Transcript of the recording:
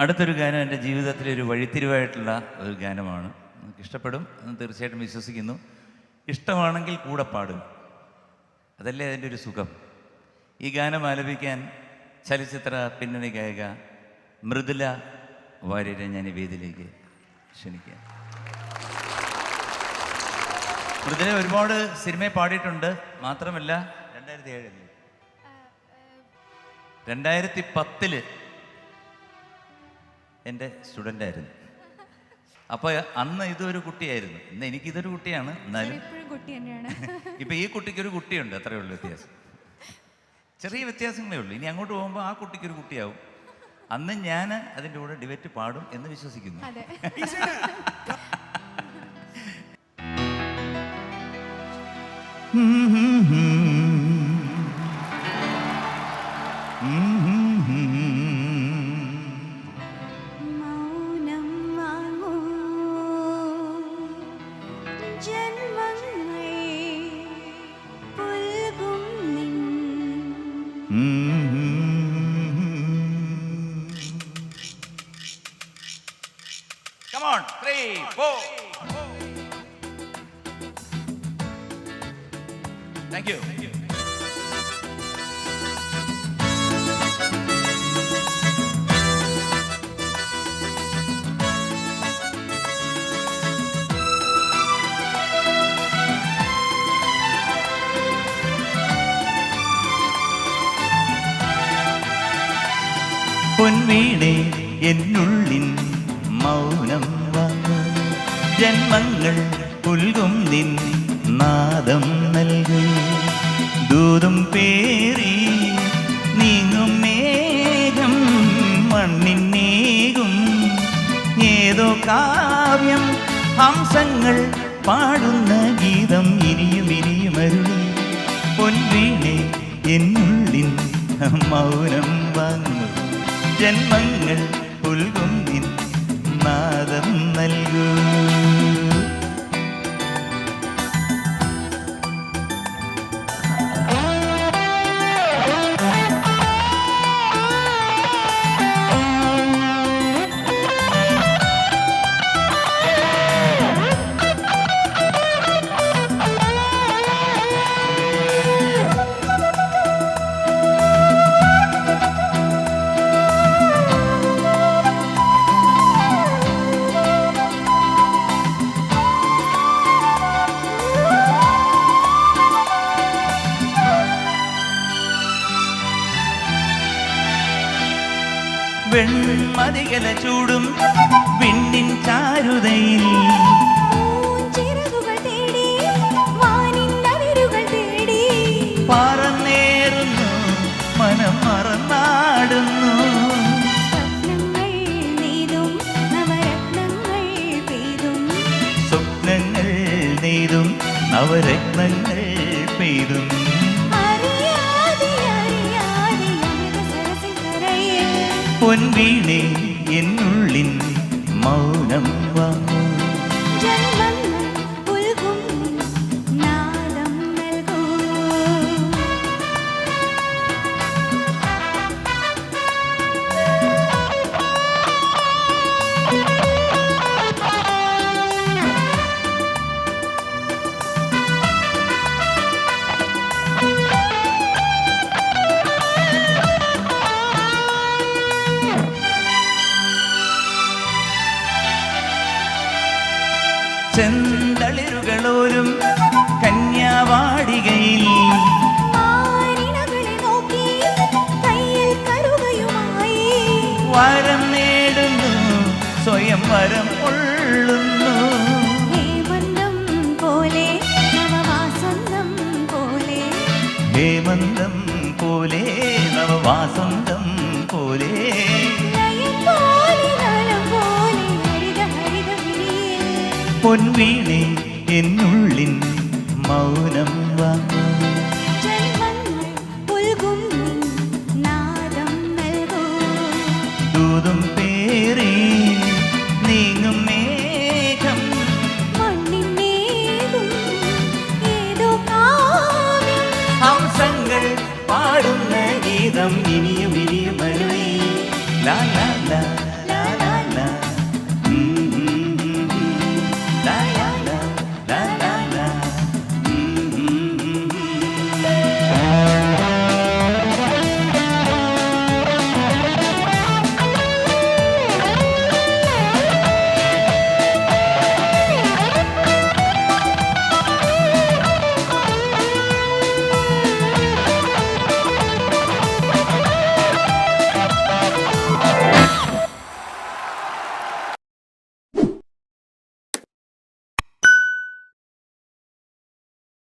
അടുത്തൊരു ഗാനം എന്റെ ജീവിതത്തിലെ ഒരു വഴിത്തിരിവായിട്ടുള്ള ഒരു ഗാനമാണ്. നിങ്ങൾക്ക് ഇഷ്ടപ്പെടും എന്ന് തീർച്ചയായിട്ടും വിശ്വസിക്കുന്നു. ഇഷ്ടമാണെങ്കിൽ കൂടെ പാടും. അതല്ലേ അതിന്റെ ഒരു സുഖം? ഈ ഗാനം ആലപിക്കാൻ ചലച്ചിത്ര പിന്നണി ഗായിക മൃദുല വാര്യരെ ഞാൻ വേദിയിലേക്ക് ക്ഷണിക്കാം മൃദുല ഒരുപാട് സിനിമയിൽ പാടിയിട്ടുണ്ട്. മാത്രമല്ല രണ്ടായിരത്തി ഏഴല്ലേ രണ്ടായിരത്തി പത്തിൽ എന്റെ സ്റ്റുഡന്റ് ആയിരുന്നു അപ്പോൾ അന്ന് ഇതൊരു കുട്ടിയായിരുന്നു. ഇന്ന് എനിക്കിതൊരു കുട്ടിയാണ്. എന്നാലും ഇപ്പം ഈ കുട്ടിക്കൊരു കുട്ടിയുണ്ട്. അത്രയേ ഉള്ളൂ വ്യത്യാസം. ചെറിയ വ്യത്യാസങ്ങളേ ഉള്ളൂ. ഇനി അങ്ങോട്ട് പോകുമ്പോൾ ആ കുട്ടിക്കൊരു കുട്ടിയാവും. അന്ന് ഞാൻ അതിന്റെ കൂടെ ഡിബേറ്റ് പാടും എന്ന് വിശ്വസിക്കുന്നു. അതെ. Come on, three, four. Thank you. പൊൻവീണേ എന്നുള്ളിൻ മൗനം ജന്മങ്ങൾ പുൽകും നിൻ നാദം നൽകും. ദൂതും പേറി നീങ്ങും മേഘം മണ്ണിന്നേകും ഏതോ കാവ്യം ഹംസങ്ങൾ പാടുന്ന ഗീതം ഇനിയും ഇനിയും അരുളി. പൊൻവീണേ എന്നുള്ളിൻ മൗനം വാങ്ങൂ ജന്മങ്ങൾ പുൽകും നാദം നൽകൂ. വെൺമതികല ചൂടും പിന്നിൻ ചാരുതയിൽ. പറന്നേറുന്നു മനം മറന്നാടുന്നു. സ്വപ്നങ്ങൾ നെയ്തും നവരത്നങ്ങൾ പെയ്തും. പൊൻവീണേ എന്നുള്ളിൻ മൗനം വാങ്ങൂ ചെന്തളിരുകളോരും കന്യാവാടികയിൽ വരം നേടുന്നു സ്വയം വരം കൊള്ളുന്നു. ഹേമന്തം പോലെ നവവാസന്തം പോലെ. ഹേമന്തം പോലെ നവവാസന്തം പോലെ. പൊൻവീണേ എന്നുള്ളിൻ മൗനം വാങ്ങൂ ദൂതും പേറി നീങ്ങും മേഘം. ഹംസങ്ങൾ പാടുന്ന ജീവിതം ഇനിയും